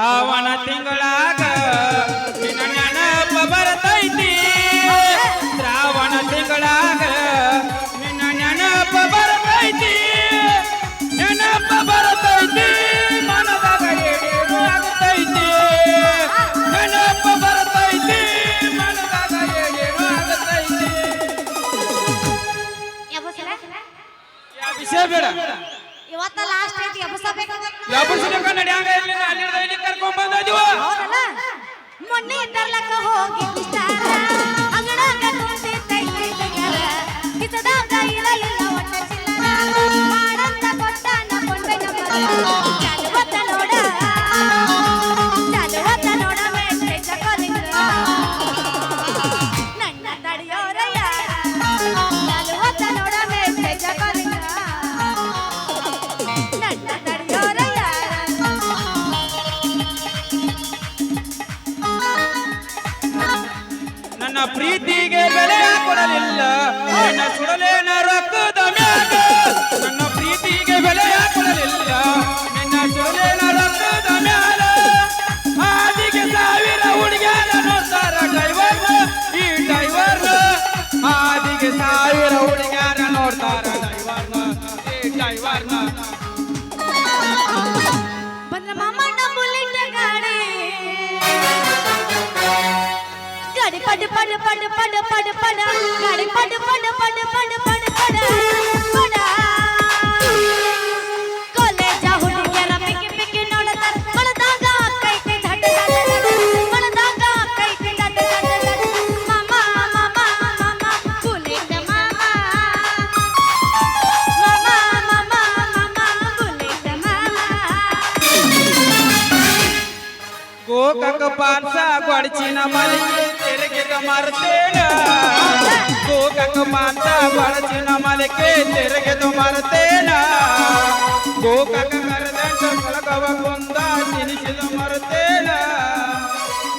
ರಾವಣತೆ ಮೊನ್ನೆ ಇದ್ದರ್ಲಕ್ಕ ಹೋಗಿ ಪ್ರೀತಿಗೆ ಬೆಲೆ ಕೊಡಲಿಲ್ಲ Go, Kakapansa, Guadichina, Malikia. ಮಾರ್ತೇನ? ಗೋಕಕ್ಕ ಮಾತ ಬಳಸಿನ ಮಲಕೆ ತಿರುಗೆದು ಮರ್ತೇನ? ಗೋಕಕ್ಕ ಕರೆದಂತ ಬಳಗವ ಕುಂದ ತಿನಿಸಿದು ಮರ್ತೇನ?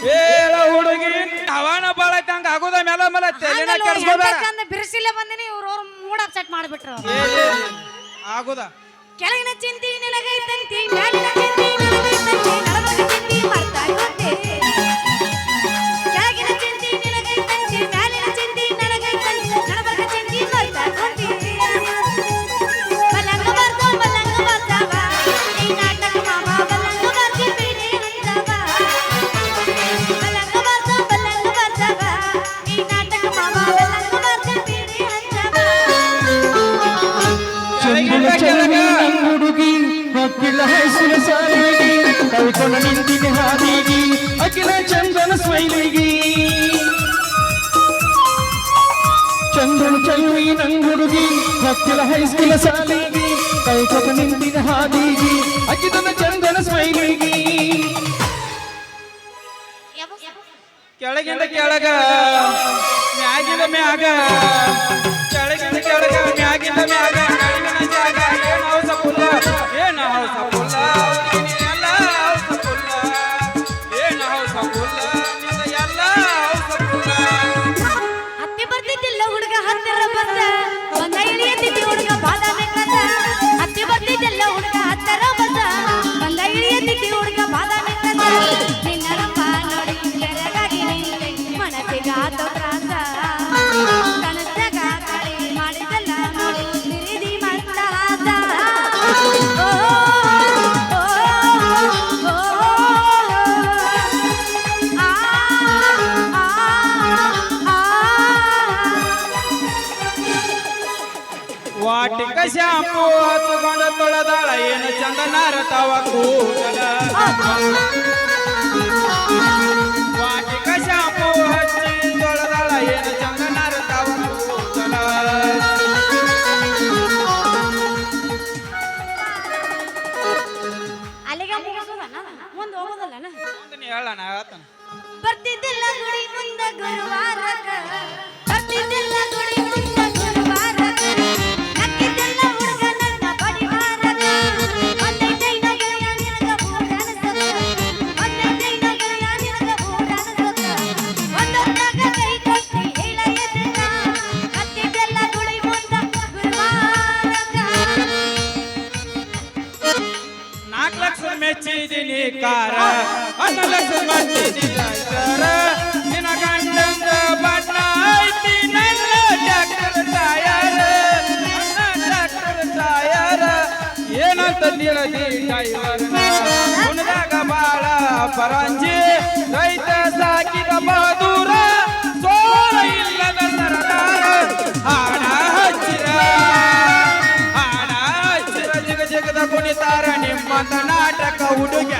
ಹೇಳ ಹುಡುಗಿ ಅವನ ಬಳತಂಗ ಆಗುದ ಮೇಲೆ ಮೇಲೆ ತೆಲಿನ ಕೆಡಿಸ್ಕೋಬೇಡ. ಬಿರ್ಸಿಲೆ ಬಂದಿನಿ ಇವ್ರು ಮೂಡ ಸೆಟ್ ಮಾಡ್ಬಿಟ್ರು. ಆಗುದ. ಕೆಳಗಿನ ಚಿಂತಿ ನಿನಗೈತಂತಿ ಮ್ಯಾಲಿನ ಚಿಂತಿ ಮೈಲಿಗಿ ಕೆಳಗಿಂದ ಕೆಳಗ ಮ್ಯಾಗಿಂದ ಮ್ಯಾಗ ಕೆಳಗಿಂದ ಕೆಳಗ ಮ್ಯಾಗಿಂದ ಮ್ಯಾಗ ಹತ್ತಿರ ಶಾಂಪು ಹಚ್ಕೊಂಡ ತೊಳೆದಾಳ ಏನು ಚಂದನಾರ ತಾವ ಕೂದಲ ವಾಟಿಕ ಚಂದನಾರ ತಾವ ಬರ್ತಿದ್ದಿಲ್ಲ ಗುಡಿ ಮುಂದೆ ಗುರುವಾರಕ ಪರಂಜಿ ರೈತ ಸಾಕಿದ ಬಹದೂರ ಸೋಳ ಇಲ್ಲದ ಸರದಾರ ಹಾಡ ಹಚ್ಚಿರ ಹಾಡ ಹಚ್ಚಿರ ಜಗ ಜಗದ ಕುಣಿತಾರ ನಿಮ್ಮಂತ ನಾಟಕ ಹುಡುಗ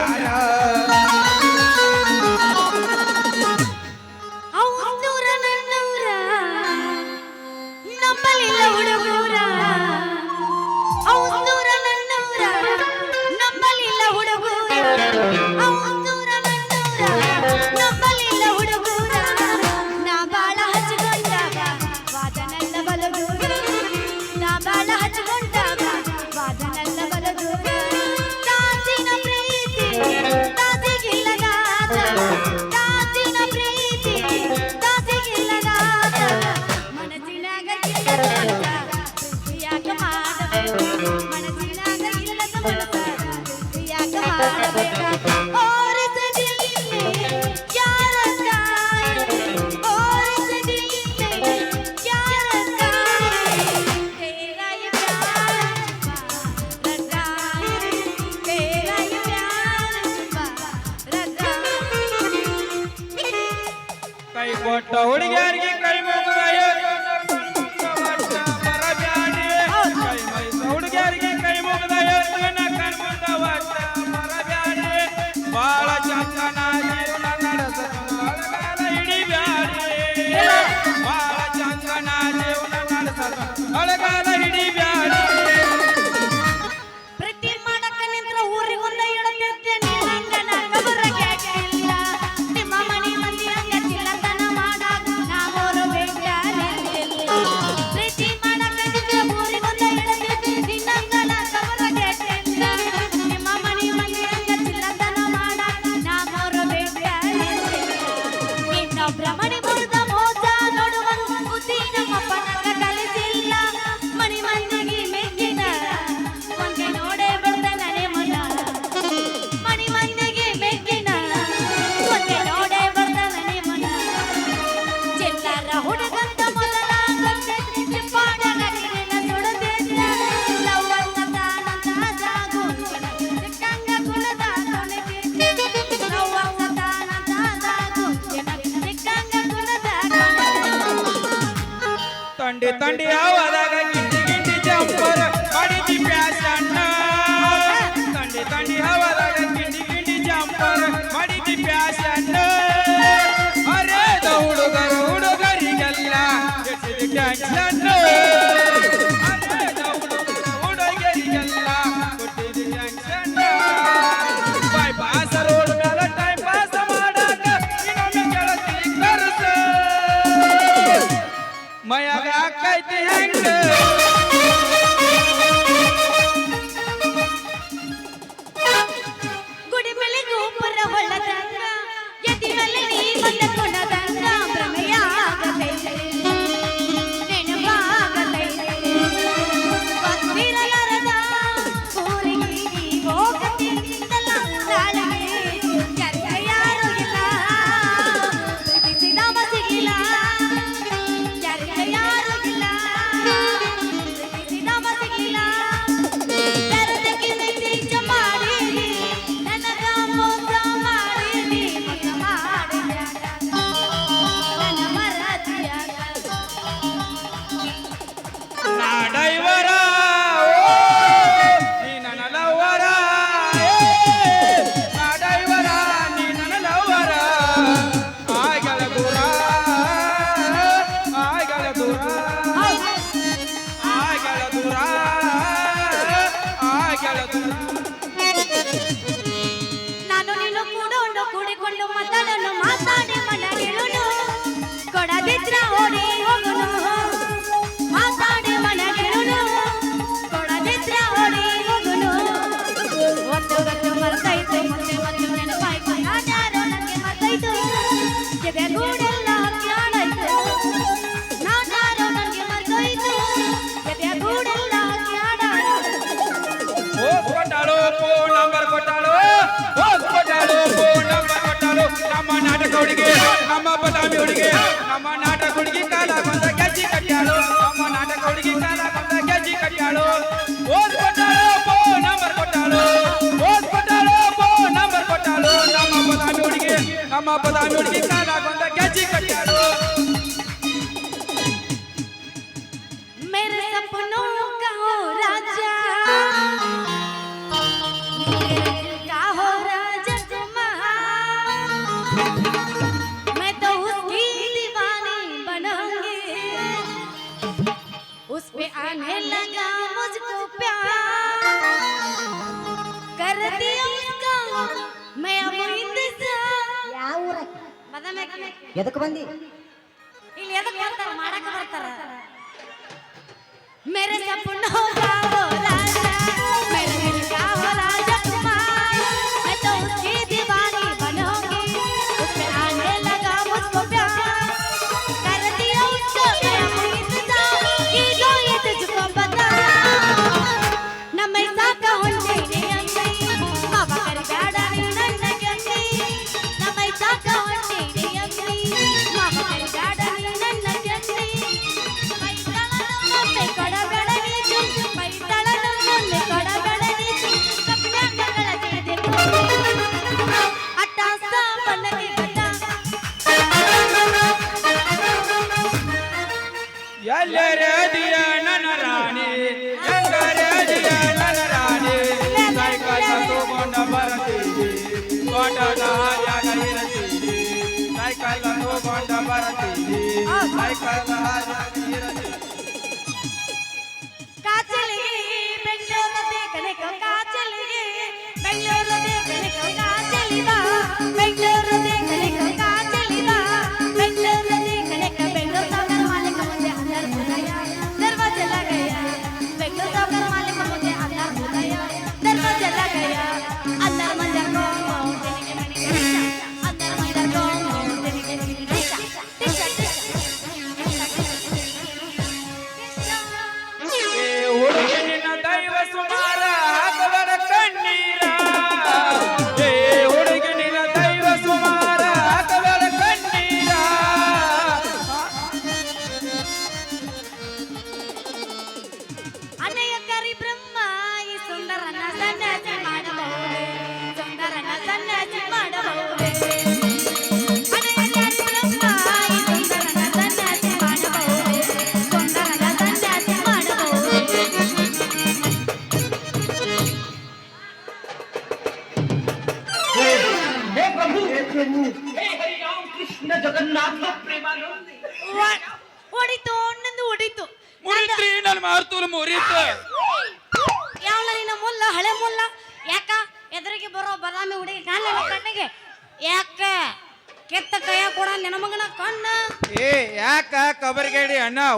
தாண்டி ஆவாத ಹುಡುಗಿ ನಮ್ಮ ನಾಟಕ ಹುಡುಗಿ ಕಾಲ ಬಂದ ಗೆಜ್ಜಿ ಕಟ್ಟಾಳು ನಮ್ಮ ನಾಟಕ ಹುಡುಗಿ ಕಾಲ ಬಂದ ಗೆಜ್ಜಿ ಕಟ್ಟಾಳು ಓದ್ ಕೊಟ್ಟಾಳು ಅಪ್ಪೋ ನಂಬರ್ ಕೊಟ್ಟಾಳು ಓದ್ ಕೊಟ್ಟಾಳು ಅಪ್ಪೋ ನಂಬರ್ ಕೊಟ್ಟಾಳು ನಮ್ಮ ಬದಾಮಿ ಹುಡುಗಿ ನಮ್ಮ ಬದಾಮಿ ಹುಡುಗಿ ಕಾಲ लगा मुझको प्यार कर दिया उसका मैं अब इंतजार ಯಾವ ಊರಾಕಿ ಬದಾಮಿ ಎದಕ್ ಬಂದಿ ಇಲ್ಲಿ ಎದಕ್ ಬರ್ತಾರ ಮಾಡಕ್ ಬರ್ತಾರ मेरे सपनों का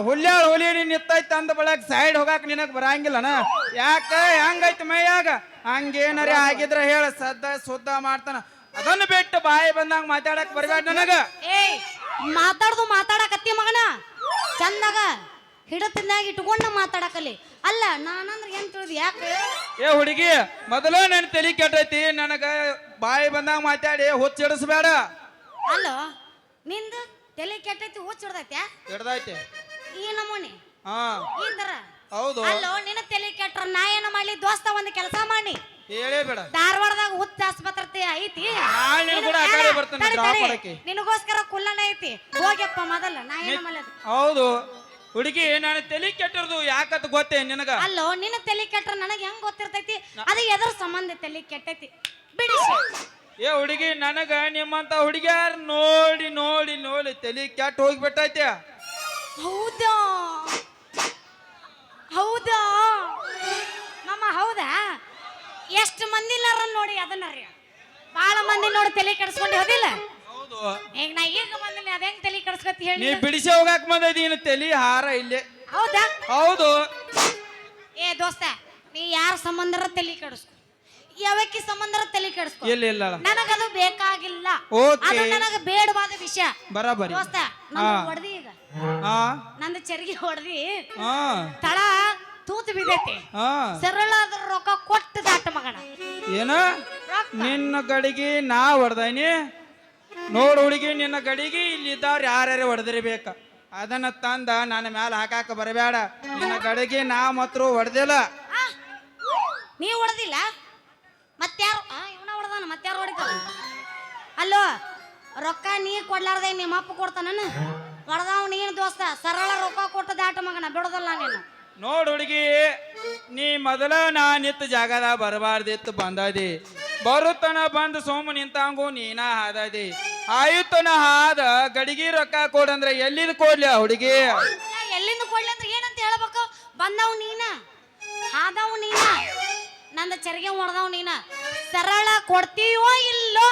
ಹುಲ್ಯಾಳ ಹುಲಿ ನಿತ್ತೈತ ಅಂದ ಬಳಕ ಸೈಡ್ ಹೋಗಾಕ ನಿನಗ್ ಬರಂಗಿಲ್ಲನ? ಯಾಕ? ಹೆಂಗೈತಿ ಮೈಯಾಗ? ಹಂಗೇನರ ಆಗಿದ್ರ ಹೇಳ ಸದ್ದ ಸುದ್ದ ಮಾಡ್ತಾನ. ಅದನ್ನ ಬಿಟ್ಟು ಬಾಯಿ ಬಂದಂಗ ಮಾತಾಡಕ್ ಬರ್ಬೇಡ ನನಗ. ಏಯ್ ಮಾತಾಡ್ದು ಮಾತಾಡಕತ್ತಿ ಮಗನ? ಚಂದಾಗ ಹಿಡತಿನಾಗ ಇಟ್ಕೊಂಡು ಮಾತಾಡಕಲ್ಲಿ ಅಲ್ಲ ನಾನಂದ್ರೆ ಏನ್ ತಿಳಿದು? ಯಾಕೆ? ಏ ಹುಡುಗಿ ಮೊದಲು ನನ್ನ ತಲೆ ಕೆಟ್ಟೈತಿ ನನಗ ಬಾಯಿ ಬಂದಾಗ ಮಾತಾಡಿ ಹುಚ್ಚಿಡಿಸ್ಬೇಡ ಅಲ್ಲ ನಿಂದು ತಲೆ ಕೆಟ್ಟೈತಿ ಹುಚ್ಚ ಹಿಡ್ದೈತ್ಯಾ? ಹಿಡ್ದೈತಿ. ಈ ನಮೂನಿ. ಹಾ. ಈ ತರ. ಹೌದು. ಅಲ್ಲೋ ನಿನ್ನ ತಲೆ ಕೆಟ್ರ ನಾ ಏನ ಮಾಡ್ಲಿ? ದೋಸ್ತ ಒಂದು ಕೆಲಸ ಮಾಡಿ ಹೇಳೇ ಬೇಡ. ಧಾರವಾಡದಾಗ ಹುಚ್ಚ ಆಸ್ಪತ್ರೆ ಐತಿ. ನಾಳೆ ಕೂಡ ಆ ಕಡೆ ಬರ್ತೀನಿ ತಡಿ, drop ತಡಿ. ಮಾಡಕ್ಕೆ. ನಿನಗೋಸ್ಕರ ಕುಲ್ಲನ ಐತಿ. ಹೋಗ್ಯಪ್ಪ ಮೊದಲ ನಾ ಏನ ಮಾಡದು ಹೌದು. ಹುಡುಗಿ ನಾನು ತಲೆ ಕೆಟ್ಟಿರೋದು ಯಾಕತ್ ಗೊತ್ತೇ ನಿನಗ? ಅಲ್ಲೋ ನಿನ್ನ ತಲೆ ಕೆಟ್ರ ನನಗೆ ಹೆಂಗ್ ಗೊತ್ತಿರ್ತೈತಿ? ಅದು ಎದ್ರ ಸಂಬಂಧ ತಲೆ ಕೆಟ್ಟೈತಿ. ಬಿಡಿಸಿ ಏ ಹುಡುಗಿ ನನಗ ನಿಮ್ಮಂತ ಹುಡುಗಿಯಾರ ನೋಡಿ ನೋಡಿ ನೋಡಿ ತಲೆ ಕೆಟ್ಟ ಹೋಗ್ಬಿಟ್ಟೈತೆ. ಹೌದಾ ಮಾಮ ಹೌದಾ ಎಷ್ಟು ಮಂದಿ ಇಲ್ಲಾರ ನೋಡಿ ಅದನ್ನ ರೀ. ಭಾಳ ಮಂದಿ ನೋಡಿ ತಲೆ ಕೆಡಿಸ್ಕೊಂಡು ಹೋದಿಲ್ಲ. ಹೌದು. ಈಗ ನಾ ಈಗ ಬಂದಿನಿ ಅದ ಹೆಂಗ್ ತಲೆ ಕೆಡಿಸ್ಕೊತಿ ಹೇಳಿ ನೀ ಬಿಡಿಸಿ ಹೋಗಾಕ್ ಬಂದದೀನಿ ತಲಿ ಹಾರ ಇಲ್ಲೇ. ಹೌದಾ? ಹೌದು. ಏ ದೋಸ್ತ ನೀ ಯಾರ ಸಂಬಂಧರ ತಲೆ ಕೆಡಿಸ್ಕೊ? ಯಾವಕ್ಕಿ ಸಂಬಂಧರ ತಲೆ ಕೆಡಿಸ್ಕೊ? ಇಲ್ಲ ಇಲ್ಲ ನನಗದು ಬೇಕಾಗಿಲ್ಲ. Okay. ಅದು ನನಗೆ ಬೇಡವಾದ ವಿಷಯ. ಬರಾಬರಿ. ದೋಸ್ತ ಹಾ. ನಂದು ಹೊಡ್ದಿ ಈಗ. ಹಾ. ನಂದು ಚರಿಗೆ ಹೊಡ್ದಿ. ಹಾ. ತಳ ತೂತು ಬಿದ್ದೈತಿ. ಹಾ. ಸರಳಾದ ರೊಕ್ಕ ಕೊಟ್ಟು ದಾಟ ಮಗನ. ಏನ? ನಿನ್ನ ಗಡಿಗೆ ನಾ ಹೊಡೆದೇನಿ ನೋಡು ಹುಡುಗಿ ನಿನ್ನ ಗಡಿಗೆ ಇಲ್ಲಿದ್ದವ್ರು ಯಾರ್ಯಾರು ಹೊಡೆದಿರ್ಬೇಕ? ಅದನ್ನ ತಂದ ನನ್ನ ಮ್ಯಾಲ ಹಾಕಾಕ ಬರಬೇಡ. ನಿನ್ನ ಗಡಿಗೆ ನಾ ಮಾತ್ರ ಹೊಡೆದಿಲ್ಲ. ನೀವು ನೀ ಹೊಡೆದಿಲ್ಲ? ಮತ್ತ್ಯಾರು? ಇವನ ಇವ್ನ ಹೊಡೆದಾನ ಮತ್ತ್ಯಾರು ಹೊಡಿತ ಅಲ್ಲೋ ರೊಕ್ಕ ನೀ ಕೊಡ್ಲಾರ್ದೆ ನಿಮ್ಮ ಅಪ್ಪ ಕೊಡ್ತಾನ ಹೊಡೆದವ್ ನೀನು ದೋಸ್ತ ಸರಳ ರೊಕ್ಕ ಕೊಟ್ಟು ದಾಟ ಮಗನ? ಬಿಡೋದಲ್ಲ ನೀನು. ನೋಡು ಹುಡುಗಿ ನೀ ಮೊದಲ ನಾ ನಿತ್ತ ಜಾಗದಾಗ ಬರಬಾರ್ದಿತ್ತು ಬಂದದಿ. ಬರುತ್ತನ ಬಂದು ಸೋಮ ನಿಂತಂಗು ನೀನ ಹಾದದಿ. ಆಯುತ್ತನ ಹಾದ ಗಡಿಗೆ ರೊಕ್ಕ ಕೊಡಂದ್ರೆ ಎಲ್ಲಿದ್ ಕೊಡ್ಲಿ ಆ ಹುಡುಗಿ? ಎಲ್ಲಿಂದ ಕೊಡ್ಲಿ ಅಂದ್ರೆ ಏನಂತ ಹೇಳ್ಬೇಕು? ಬಂದವ್ ನೀನ ಹಾದವ್ ನೀನ ನಂದ ಚರಿಗೆ ಹೊಡೆದವ್ ನೀನ. ಸರಳ ಕೊಡ್ತೀಯೋ ಇಲ್ಲೋ?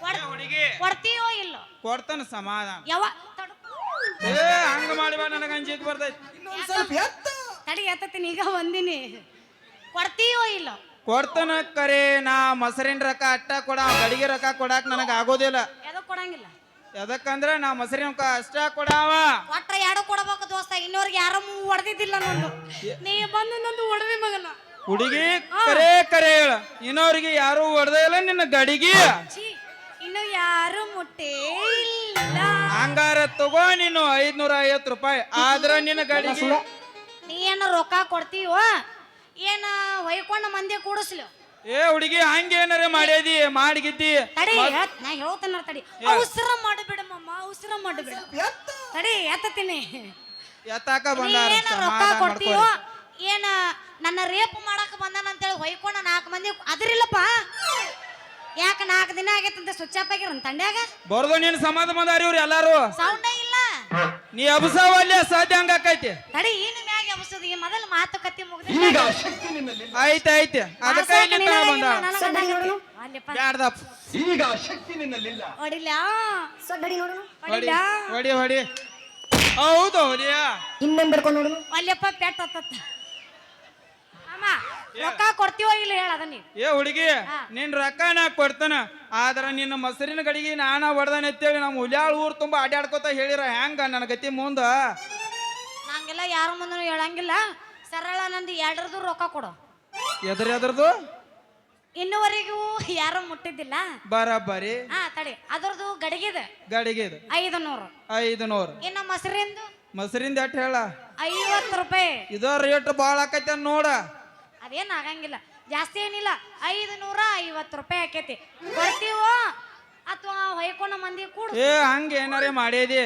ಕೊಡ್- ಹುಡುಗಿ ಕೊಡ್ತೀಯೋ ಇಲ್ಲೋ? ಕೊಡ್ತಾನ ಸಮಾಧಾನ. ಯಾವ ತಡು. ಏ ಬಾ ನನಗ ಸ್ವಲ್ಪ ಬರ್ತೈತಿ ತಡಿ ಎತ್ತತೀನಿ ಈಗ ಬಂದಿನಿ. ಕೊಡ್ತೀಯೋ ಇಲ್ಲ? ಕೊಡ್ತನ ಕರೆ ನಾ ಮೊಸರಿನ ರೊಕ್ಕ ಅಟ್ಟ ಕೊಡ ಗಡಿಗೆ ರೊಕ್ಕ ಕೊಡಾಕ್ ನನಗ ಆಗೋದಿಲ್ಲ. ಯಾವ್ದು ಕೊಡಂಗಿಲ್ಲ? ಎದಕ್ಕಂದ್ರ ನಾ ಮೊಸರಿನ ರೊಕ್ಕ ಅಷ್ಟ ಕೊಡವ. ಒಟ್ರ ಎರಡು ಕೊಡಬೇಕು ದೋಸ್ತ? ಇನ್ನೋರ್ಗೆ ಯಾರು ಹೊಡೆದಿದ್ದಿಲ್ಲ ನಂದು. ನೀ ಬಂದು ನಂದು ಒಡವೆ ಮಗನ. ಹುಡುಗಿ ಕರೆ ಕರೆ ಹೇಳ. ಇನ್ನೋರಿಗೆ ಯಾರು ಹೊಡೆದೇ ಇಲ್ಲ ನಿನ್ನ ಗಡಿಗೆ. ಇನ್ನು ಯಾರು ಮುಟ್ಟೇ ಇಲ್ಲ. ಹಂಗಾರ ತಗೋ ನೀನು ಐದ್ನೂರ ಐವತ್ತು ರೂಪಾಯಿ. ಆದ್ರ ನಿನ್ನ ಗಾಡಿ ನೀ ಏನ ರೊಕ್ಕ ಕೊಡ್ತೀವೋ? ಏನ ಹೊಯ್ಕೊಂಡ ಮಂದಿ ಕೂಡಿಸ್ಲು? ಏ ಹುಡುಗಿ ಹಂಗೇನಾರ ಮಾಡ್ಯದಿ ಮಾಡಿಗಿದ್ದಿ? ತಡಿ ಎತ್- ನಾ ಹೇಳ್ತೇನ ತಡಿ. ಉಸಿರ ಮಾಡಬೇಡ. ಉಸಿರ ಮಾಡಬೇಡ ತಡಿ ಎತ್ತತೀನಿ. ಎತ್ತಾಕ ಬಂದಾರ ಏನ ರೊಕ್ಕ ಸಮಾಧಾನ ಕೊಡ್ತೀವೋ ಮಾಡ್ಕೊಳ್ಳಿ. ಏನ ನನ್ನ ರೇಪ್ ಮಾಡಕ್ ಬಂದಾನ ಅಂತೇಳಿ ಹೊಯ್ಕೊಂಡ ನಾಲ್ಕು ಮಂದಿ ಅದಿರಿಲ್ಲಪ್ಪ. ಯಾಕ ನಾಲ್ಕು ದಿನ ಆಗೈತಂತ ಸ್ವಿಚ್ ಆಫ್ ಆಗಿರ ತಂಡ್ಯಾಗ? ಬರ್ದು ನೀನ್ ಸಮಾಧ ಬಂದಾರ ಇವ್ರು ಎಲ್ಲಾರು. ಸೌಂಡ್ ಇಲ್ಲ. ನೀ ಅಬ್ಸಾವಲ್ಲಿ ಸಾಧ್ಯ ಹಂಗ ಆಕೈತಿ. ತಡಿ ಏನು ಮ್ಯಾಗ ಎಬ್ಸೋದು ಈ ಮೊದಲು ಮಾತುಕತೆ ಈಗ ಮುಗಿದ ಶಕ್ತಿ ನಿನ್ನಲ್ಲಿ ಐತೆ ಐತೆ ಅದಕ್ಕೆ ಇಲ್ಲಿ ತನ ಬಂದ. ಬ್ಯಾಡ್ದಪ್ಪ ಈಗ ಶಕ್ತಿ ನಿನ್ನಲ್ಲಿಲ್ಲ ಹೊಡಿಲ ಸೊಡ್ಡಡಿ ನೋಡು. ಹೊಡಿ ಹೊಡಿಲ ಹೊಡಿ ಹೊಡಿ. ಹೌದು ಹೊಡಿಯಾ? ಇನ್ನೊಂದು ಬರ್ಕೊಂಡು ನೋಡು. ಅಲ್ಲಪ್ಪ ಪೆಟ್ಟ ಹತ್ತತ್ತ. ರೊಕ್ಕ ಕೊಡ್ತೀವೋ ಇಲ್ಲ ಹೇಳ ಅದನ್ನ ಏ ಹುಡುಗಿ ನಿನ್ ರೊಕ್ಕ ನಾ ಕೊಡ್ತಾನ ಆದ್ರ ನಿನ್ನ ಮೊಸರಿನ ಗಡಿಗೆ ನಾನ ಹೊಡೆದಾನ ಅಂತೇಳಿ ನಮ್ಮ ಹುಲಿಯಾಳ ಊರ್ ತುಂಬಾ ಅಡ್ಯಾಡ್ಕೋತ ಹೇಳಿರ ಹೆಂಗ ನನ್ನ ಗತಿ ಮುಂದ? ನಂಗೆಲ್ಲ ಯಾರ ಮುಂದೂ ಹೇಳಂಗಿಲ್ಲ. ಸರಳ ನಂದು ಎರಡರದು ರೊಕ್ಕ ಕೊಡು. ಎದ್ರ ಎದ್ರದು ಇನ್ನುವರೆಗೂ ಯಾರು ಮುಟ್ಟಿದ್ದಿಲ್ಲ. ಬರಾಬರಿ. ಹಾ ತಡಿ. ಅದರದು ಗಡಿಗೆದ. ಗಡಿಗೆದು. ಐದು ನೂರು ಐದು ನೂರು ಇನ್ನು ಮೊಸರಿಂದು? ಮೊಸರಿಂದ ಎಷ್ಟು ಹೇಳ? ಐವತ್ತು ರೂಪಾಯಿ. ಇದು ರೇಟ್ ಬಾಳ ಆಕೈತೆ ನೋಡ. ಅದೇನ್ ಆಗಂಗಿಲ್ಲ. ಜಾಸ್ತಿ ಏನಿಲ್ಲ ಐದು ನೂರ ಐವತ್ತು ರೂಪಾಯಿ ಆಕೈತಿ. ಕೊಡ್ತೀವೋ ಅಥವಾ ಹೊಯ್ಕೊಂಡ ಮಂದಿ ಕೂಡ. ಏ ಹಂಗ ಏನಾರೇ ಮಾಡಿದಿ?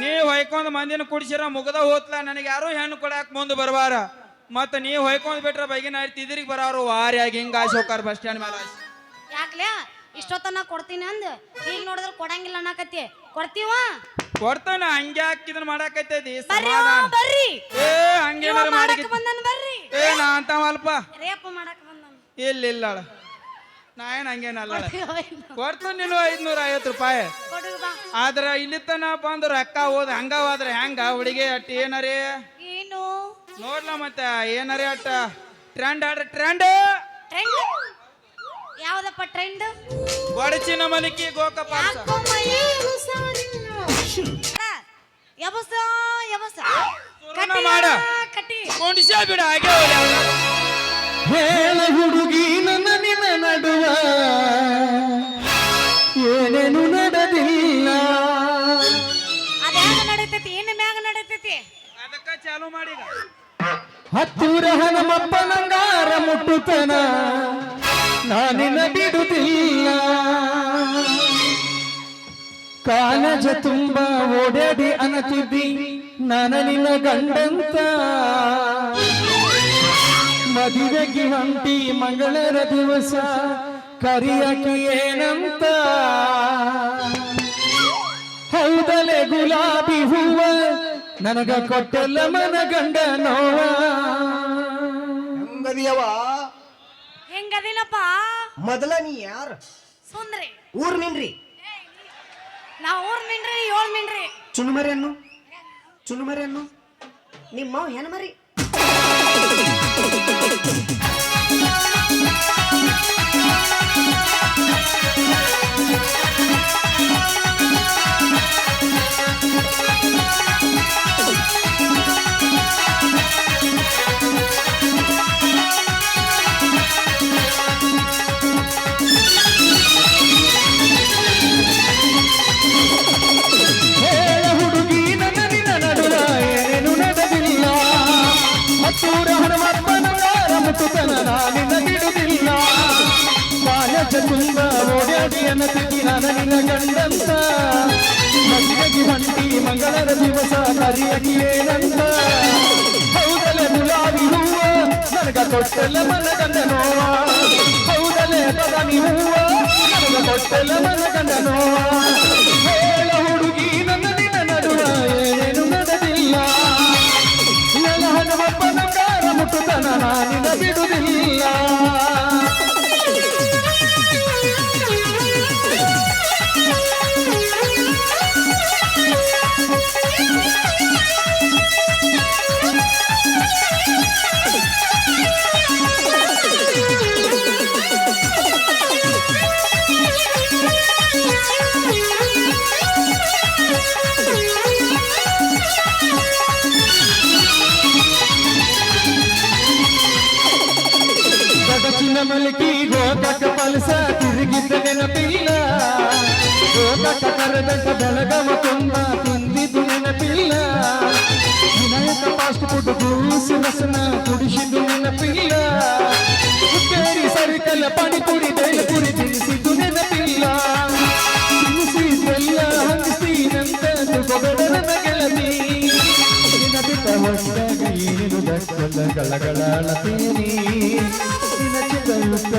ನೀ ಹೊಯ್ಕೊಂಡ ಮಂದಿನ ಕುಡಿಸಿರ ಮುಗದ ಹೋತ್ಲ ನನಗೆ ಯಾರು ಹೆಣ್ಣು ಕೊಡಾಕ್ ಮುಂದೆ ಬರಬಾರ. ಮತ್ತ ನೀ ಹೊಯ್ಕೊಂಡ್ ಬಿಟ್ರ ಬೈಗಿನ ಇದ್ರಿಗೆ ಬರೋರು ವಾರಿಯಾಗಿ ಹಿಂಗ ಹೋಕಾರ ಬಸ್ ಸ್ಟ್ಯಾಂಡ್ ಮೇಲೆ ಆಸೆ. ಯಾಕ್ಲೆ? ಇಷ್ಟೊತ್ತನ ಕೊಡ್ತೀನಿ ಅಂದ್. ಈಗ ನೋಡಿದ್ರೆ ಕೊಡಂಗಿಲ್ಲ ಅನ್ನಕತ್ತಿ. ಕೊಡ್ತೀವ? ಕೊಡ್ತಾನ ಹಂಗೆ ಆಕಿದನ ಮಾಡಾಕೈತೈತಿ ಬರ್ರಿ ಏ ಹಂಗೇನಾರ ಮಾಡಿ ಬಂದನ್ ಬರ್ರಿ. ಏ ನಾ ಅಂತವಲ್ಪ. ರೇಪ್ ಮಾಡಕ್ ಬಂದನ್ ಇಲ್ಲ ಇಲ್ಲ ಅಳ. ನಾ ಏನ್ ಹಂಗೇನಲ್ಲ ಕೊಡ್ತು ನೀನು ಐದ್ನೂರ ಐವತ್ತು ರೂಪಾಯಿ. ಕೊಡು ಬಾ. ಆದ್ರ ಇಲ್ಲಿ ತನ ಬಂದು ರೊಕ್ಕ ಹೋದ ಹಂಗ ಹೋದ್ರ ಹೆಂಗ? ಹುಡುಗಿ ಅಟ್ಟ ಏನರೇ? ಏನು? ನೋಡ್ಲ ಮತ್ತ ಏನರೇ ಅಟ್ಟ? ಟ್ರೆಂಡ್ ಆಡ್ರ ಟ್ರೆಂಡ್ ಟ್ರೆಂಡ್ ಯಾವ್ದಪ್ಪ ಟ್ರೆಂಡ್ ಬಡಚಿನ ಮಲಿಕಿ ಗೋಕಪ್ಪ ಯಬಸ ಯಬಸ ಸುರುನ ಮಾಡ. ಕಟ್ಟಿ ಕುಂಡಿಸ್ಯಾ ಬಿಡ ಹಾಗೆ. ಹೇಳ ಹುಡುಗಿ ನನ್ನ ನಿನ್ನ ನಡುವ. ಏನೇನು ನಡೆದಿಲ್ಲ. ಅದ್ಯಾಗ ನಡೀತೈತಿ? ಏನು ಮ್ಯಾಗ ನಡೀತೈತಿ? ಅದಕ್ಕ ಚಾಲು ಮಾಡಿ ಹತ್ತೂರ ಹನುಮಪ್ಪನಂಗಾರ ಮುಟ್ಟುತನ. ನಾನಿನ ಬಿಡುತ್ತಿಲ್ಲ ಕಾಲಜ ತುಂಬ ಓಡಾಡಿ ಅನತಿದ್ದಿ. ನಾನ ನಿನ್ನ ಗಂಡಂತ. ಮದುವೆಗೆ ಹೊಂಟಿ ಮಂಗಳರ ದಿವಸ ಕರಿಯಕಿ ಏನಂತ. ಹೌದಲೆ ಗುಲಾಬಿ ಹೂವ ನನಗ ಕೊಟ್ಟಲ್ಲ ಮನ ಗಂಡ ನೋವ. ಹಂಗದಿಯವ? ಹೆಂಗದಿನಪ್ಪ? ಮೊದಲ ನೀ ಯಾರು? ಸುಂದ್ರಿ. ಊರ್ ನಿನ್ರಿ ನಾ ಊರ್ ನಿನ್ರಿ ಏಳ್ ನಿನ್ರಿ ಚುನುಮರಿ ಅನ್ನು ಚುನುಮರಿ ಅನ್ನು ನಿಮ್ಮ ಹೆಣ ಓಡಾಡಿ ಅನ್ನತಿದ್ದಿ ನಾನು ನಿನ್ನ ಗಂಡಂತ. ಮದುವೆಗೆ ಹೊಂಟಿ ಮಂಗಳರ ದಿವಸ ಕರಿಯಕಿ ಏನಂತ. ಹೌದಲೆ ಗುಲಾಬಿ ಹೂವ ನನಗ ಕೊಟ್ಟಲ್ಲ ಮನಗಂಡ ನೋವ. ಹೌದಲೆ ಬದನಿ ಹೂವ ನನಗ ಕೊಟ್ಟೆಲ್ಲ ಮನಗಂಡನೋ ಹೇಳ ಹುಡುಗಿ, ನನ್ನ ನಿನ್ನ ನಡುವ ಏನೇನು ನಡೆದಿಲ್ಲ. ನೆಲ ಹಣವಪ್ಪನ ಕಾರ ಮುಟ್ಟುತನ ನಾನಿನ ಬಿಡುವುದಿಲ್ಲ. ಪಲ್ಸ ತಿರುಗಿದ್ದ ನೆನಪಿಲ್ಲ. ಗೋಕಾಕ ಕರೆದಂತ ಬೆಳಗವ ತುಂಬ ತಿಂದಿದ್ದು ನೆನಪಿಲ್ಲ. ವಿನಾಯಕ ಫಾಸ್ಟ್ ಫುಡ್ ಗೂಸು ರಸನ ಕುಡಿಸಿದ್ದು ನೆನಪಿಲ್ಲ. ಉಪ್ಪೇರಿ ಸರಿಕಲ್ಲ ಪಾನಿಪುರಿ ಬೇಲಪುರಿ ತಿನ್ನಿಸಿದ್ದು ನೆನಪಿಲ್ಲ. ತಿನ್ನಿಸಿದ್ದೆಲ್ಲ ತಿಳ್ಕೊಬೇಡ ನನ್ನ ಗೆಳತಿ ನಿನ್ನ ಬಿಟ್ಟ ಹೊಸ್ತಾಗ ಏನೇನು ದಕ್ಕಲ್ಲ ಗಳಗಳಾಳತೀನಿ ತರುತ್ತ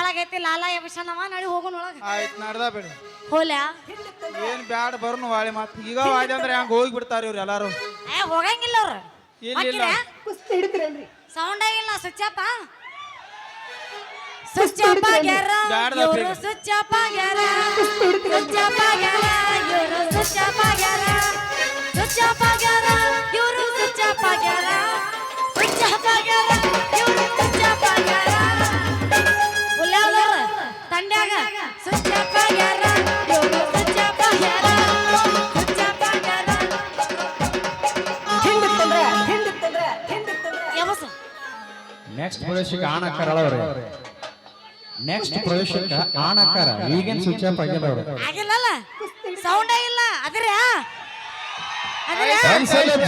ಆಗೈತಿ ಲಾಲಾ ಎಬ್ಸನವ ನಡಿ ಹೋಗೋಣ ಒಳಗ. ನಡ್ದ ಬೇಡ. ಹೋಲ್ಯಾ ಏನು ಬ್ಯಾಡ ಬರ್ನು ವಾಳಿ ಮಾತ್. ಈಗ ಅಂದ್ರೆ ಹಂಗ ಹೋಗಿ ಬಿಡ್ತಾರ ಇವ್ರು ಎಲ್ಲಾರು? ಹೋಗಂಗಿಲ್ಲ ಅವ್ರು. ಇಲ್ಲ ಇಲ್ಲ ಸೌಂಡ್ ಇಲ್ಲ ಸುಚ್ಚಪ್ಪ ಸುಚ್ಚಪ್ಪ ಗ್ಯಾರ ಇವರು ಸುಚ್ಚಪ್ಪ ಗ್ಯಾರ ಸುಚ್ಚಪ್ಪ ಗ್ಯಾರ ಇವರು ಸುಚ್ಚಪ್ಪ ಗ್ಯಾರ ಸುಚ್ಚಪ್ಪ ಗ್ಯಾರ ಇವರು ಸುಚ್ಚಪ್ಪ ಗ್ಯಾರ ಸುಚ್ಚಪ್ಪ ಗ್ಯಾರ ಇವರು ಸುಚ್ಚಪ್ಪ ಗ್ಯಾರ ಉಲ್ಯಾವ್ದವ್ರ ತಂಡ್ಯಾಗ ಸುಚ್ಚಪ್ಪ ಗ್ಯಾರ ನೆಕ್ಸ್ಟ್ ಪ್ರವೇಶಕ್ಕೆ ಆಣಕ್ಕಾರ ಅವ್ರೆ ನೆಕ್ಸ್ಟ್ ಪ್ರವೇಶಕ್ಕೆ ಆನಕರ ಈಗೇನ್ ಸ್ವಿಚ್ ಆಫ್ ಆಗ್ಯದ ಅವ್ರು? ಆಗಿಲ್ಲಲ್ಲ. ಸೌಂಡೇ ಇಲ್ಲ.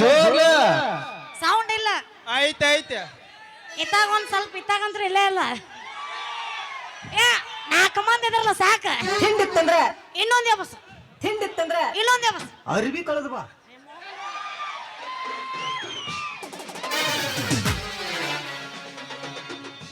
ಜೋರ ಸೌಂಡ್ ಇಲ್ಲ. ಐತೆ ಐತೆ ಇತ್ತಾಗ ಒಂದ್ ಸ್ವಲ್ಪ ಇತ್ತಾಗಂತ್ರ ಇಲ್ಲೇ ಇಲ್ಲ. ಏ ನಾಲ್ಕು ಮಂದಿ ಇದ್ರಲ್ಲ ಸಾಕ. ಹಿಂದಿತ್ತಂದ್ರೆ? ಇನ್ನೊಂದ್ ಯಾವಸ್ ಹಿಂದಿತ್ತಂದ್ರೆ? ಇಲ್ಲೊಂದು ಯಾವಸ್ ಅರ್ಬಿ ಕಳೆದು ಬಾ.